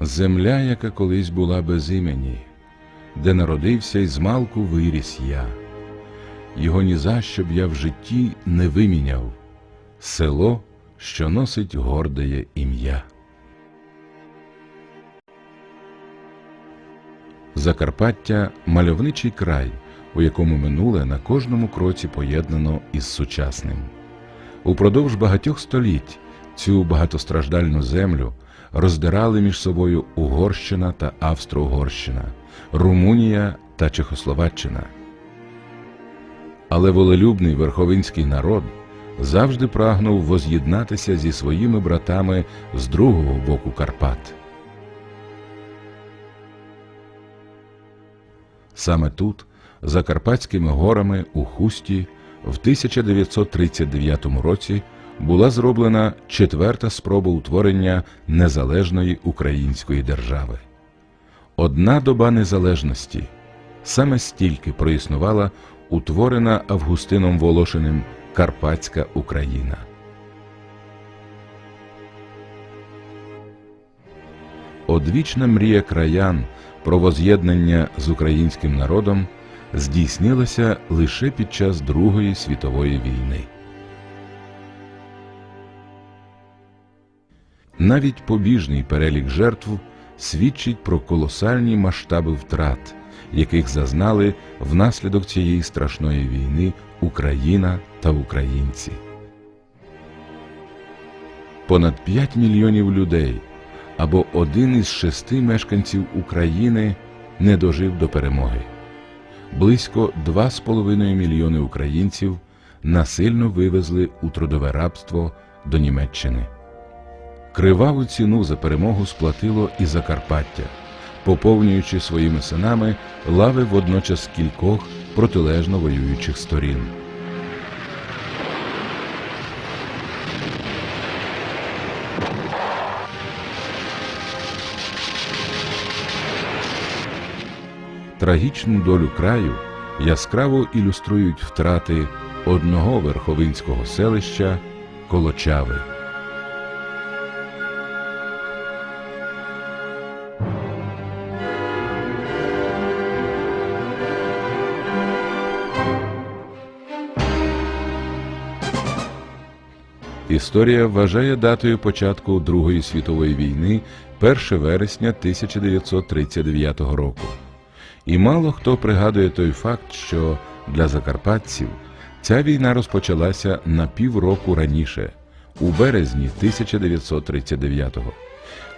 Земля, яка колись була без імені, де народився і змалку виріс я, його ні за що б я в житті не виміняв, село, що носить гордеє ім'я. Закарпаття мальовничий край, у якому минуле на кожному кроці поєднано із сучасним. Упродовж багатьох століть цю багатостраждальну землю роздирали між собою Угорщина та Австро-Угорщина, Румунія та Чехословаччина. Але волелюбний верховинський народ завжди прагнув воз'єднатися зі своїми братами з другого боку Карпат. Саме тут, за Карпатськими горами у Хусті, в 1939 році була зроблена четверта спроба утворення незалежної української держави. Одна доба незалежності саме стільки проіснувала утворена Августином Волошиним Карпатська Україна. Одвічна мрія краян про воз'єднання з українським народом здійснилася лише під час Другої світової війни. Навіть побіжний перелік жертв свідчить про колосальні масштаби втрат, яких зазнали внаслідок цієї страшної війни Україна та українці. Понад 5 мільйонів людей або один із шести мешканців України не дожив до перемоги. Близько 2,5 мільйони українців насильно вивезли у трудове рабство до Німеччини. Криваву ціну за перемогу сплатило і Закарпаття, поповнюючи своїми синами лави водночас кількох протилежно воюючих сторін. Трагічну долю краю яскраво ілюструють втрати одного верховинського селища Колочави. Історія вважає датою початку Другої світової війни 1 вересня 1939 року. І мало хто пригадує той факт, що для закарпатців ця війна розпочалася на півроку раніше, у березні 1939-го,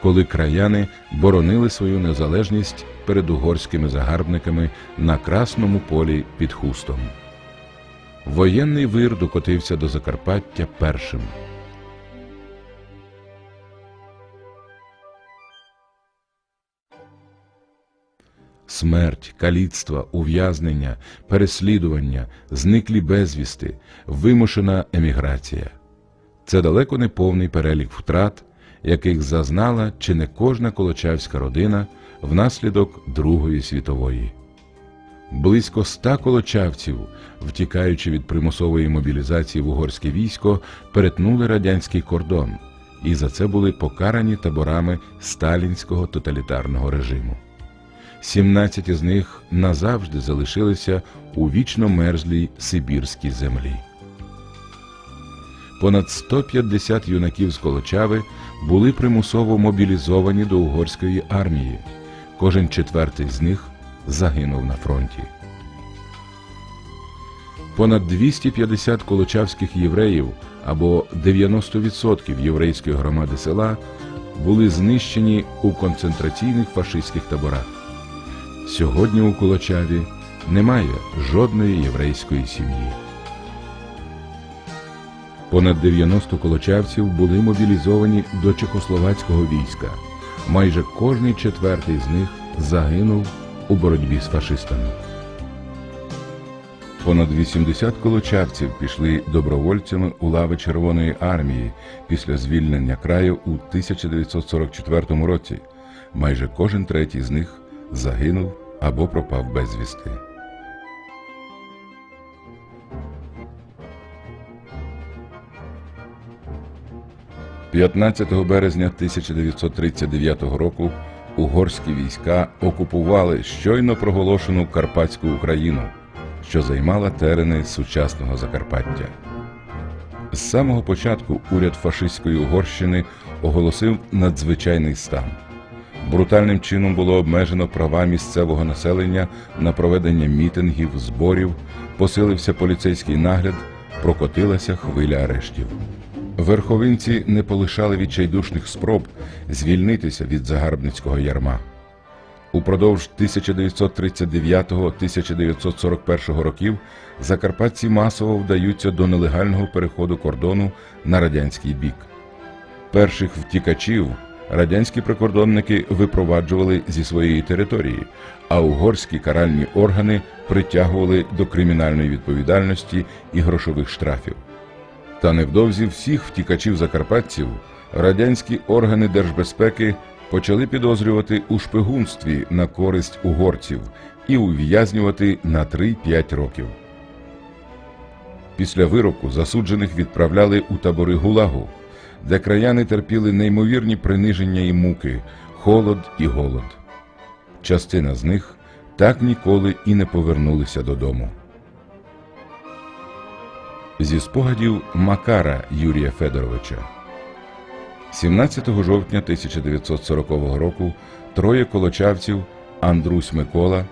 коли краяни боронили свою незалежність перед угорськими загарбниками на Красному полі під Хустом. Воєнний вир докотився до Закарпаття першим. Смерть, каліцтва, ув'язнення, переслідування, зниклі безвісти, вимушена еміграція. Це далеко не повний перелік втрат, яких зазнала чи не кожна колочавська родина внаслідок Другої світової. Близько ста колочавців, втікаючи від примусової мобілізації в угорське військо, перетнули радянський кордон і за це були покарані таборами сталінського тоталітарного режиму. 17 з них назавжди залишилися у вічно мерзлій Сибірській землі. Понад 150 юнаків з Колочави були примусово мобілізовані до угорської армії. Кожен четвертий з них загинув на фронті. Понад 250 колочавських євреїв або 90% єврейської громади села були знищені у концентраційних фашистських таборах. Сьогодні у Колочаві немає жодної єврейської сім'ї. Понад 90 колочавців були мобілізовані до чехословацького війська. Майже кожний четвертий з них загинув у боротьбі з фашистами. Понад 80 колочавців пішли добровольцями у лави Червоної армії після звільнення краю у 1944 році. Майже кожен третій з них загинув або пропав безвісти. 15 березня 1939 року угорські війська окупували щойно проголошену Карпатську Україну, що займала терени сучасного Закарпаття. З самого початку уряд фашистської Угорщини оголосив надзвичайний стан. Брутальним чином було обмежено права місцевого населення на проведення мітингів, зборів, посилився поліцейський нагляд, прокотилася хвиля арештів. Верховинці не полишали відчайдушних спроб звільнитися від загарбницького ярма. Упродовж 1939-1941 років закарпатці масово вдаються до нелегального переходу кордону на радянський бік. Перших втікачів радянські прикордонники випроваджували зі своєї території, а угорські каральні органи притягували до кримінальної відповідальності і грошових штрафів. Та невдовзі всіх втікачів закарпатців радянські органи держбезпеки почали підозрювати у шпигунстві на користь угорців і ув'язнювати на 3-5 років. Після вироку засуджених відправляли у табори Гулагу, де краяни терпіли неймовірні приниження і муки, холод і голод. Частина з них так ніколи і не повернулися додому. Зі спогадів Макара Юрія Федоровича 17 жовтня 1940 року троє колочавців Андрусь Микола,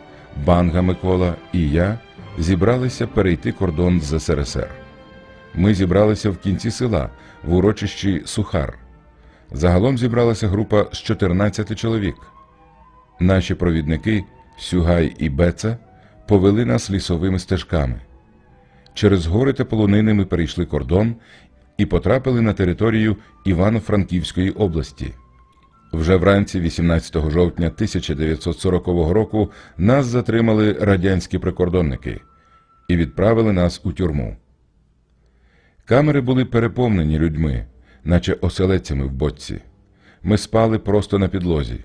Банга Микола і я зібралися перейти кордон з СРСР. Ми зібралися в кінці села в урочищі Сухар. Загалом зібралася група з 14 чоловік. Наші провідники Сюгай і Беца повели нас лісовими стежками. Через гори та полонини ми перейшли кордон і потрапили на територію Івано-Франківської області. Вже вранці 18 жовтня 1940 року нас затримали радянські прикордонники і відправили нас у тюрму. Камери були переповнені людьми, наче оселедцями в бочці. Ми спали просто на підлозі.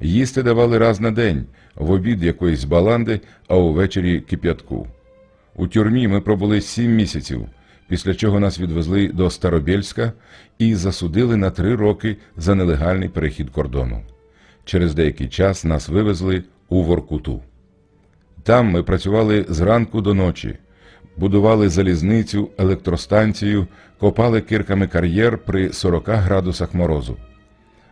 Їсти давали раз на день, в обід якоїсь баланди, а увечері кип'ятку. У тюрмі ми пробули сім місяців, після чого нас відвезли до Старобєльська і засудили на три роки за нелегальний перехід кордону. Через деякий час нас вивезли у Воркуту. Там ми працювали зранку до ночі, будували залізницю, електростанцію, копали кирками кар'єр при 40 градусах морозу.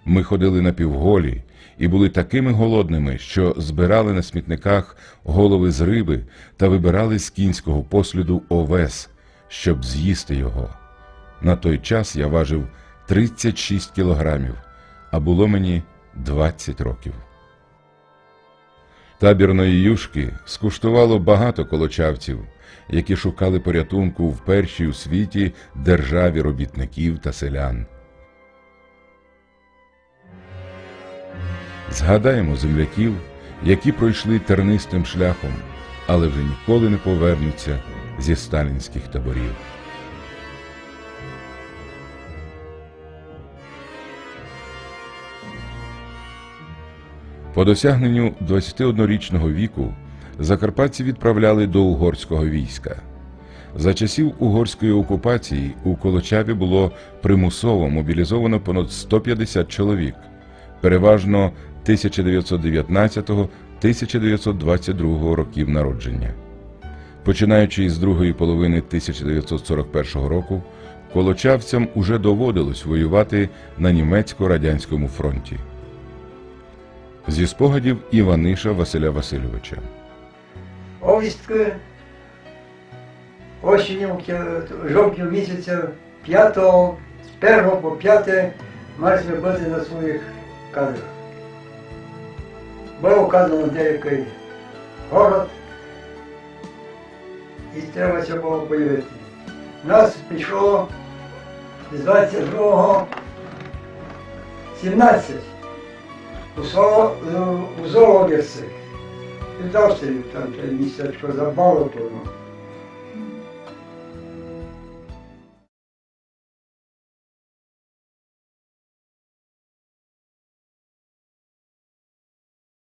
Ми ходили напівголі і були такими голодними, що збирали на смітниках голови з риби та вибирали з кінського посліду овес, щоб з'їсти його. На той час я важив 36 кілограмів, а було мені 20 років. Табірної юшки скуштувало багато колочавців, які шукали порятунку в першій у світі державі робітників та селян. Згадаємо земляків, які пройшли тернистим шляхом, але вже ніколи не повернуться зі сталінських таборів. По досягненню 21-річного віку закарпатці відправляли до угорського війська. За часів угорської окупації у Колочаві було примусово мобілізовано понад 150 чоловік, переважно 1919-1922 років народження. Починаючи із другої половини 1941 року, колочавцям уже доводилось воювати на німецько-радянському фронті. Зі спогадів Іваниша Василя Васильовича. Повістки осінню, жовтня місяця 5, з 1 по 5 маєш робити на своїх кадрах. Було вказано деякий город, і треба це було появити. Нас пішло з 22 17 у, Соло, у Золовірці. Під Австрію там те містечко забало, то